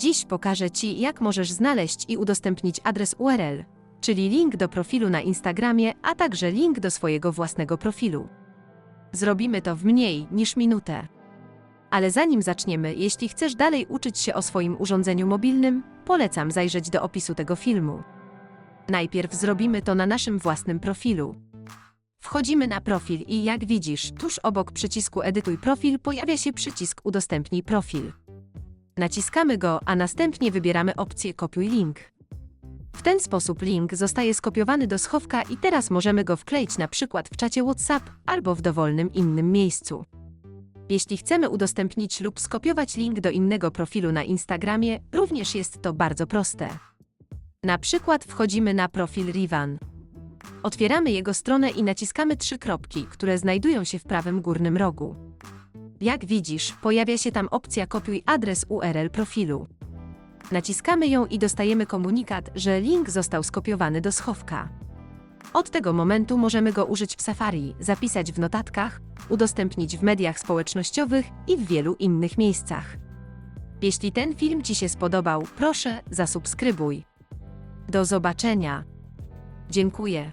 Dziś pokażę Ci, jak możesz znaleźć i udostępnić adres URL, czyli link do profilu na Instagramie, a także link do swojego własnego profilu. Zrobimy to w mniej niż minutę. Ale zanim zaczniemy, jeśli chcesz dalej uczyć się o swoim urządzeniu mobilnym, polecam zajrzeć do opisu tego filmu. Najpierw zrobimy to na naszym własnym profilu. Wchodzimy na profil i jak widzisz, tuż obok przycisku Edytuj profil pojawia się przycisk Udostępnij profil. Naciskamy go, a następnie wybieramy opcję Kopiuj link. W ten sposób link zostaje skopiowany do schowka i teraz możemy go wkleić na przykład w czacie WhatsApp albo w dowolnym innym miejscu. Jeśli chcemy udostępnić lub skopiować link do innego profilu na Instagramie, również jest to bardzo proste. Na przykład wchodzimy na profil Rivan. Otwieramy jego stronę i naciskamy trzy kropki, które znajdują się w prawym górnym rogu. Jak widzisz, pojawia się tam opcja kopiuj adres URL profilu. Naciskamy ją i dostajemy komunikat, że link został skopiowany do schowka. Od tego momentu możemy go użyć w Safari, zapisać w notatkach, udostępnić w mediach społecznościowych i w wielu innych miejscach. Jeśli ten film Ci się spodobał, proszę zasubskrybuj. Do zobaczenia. Dziękuję.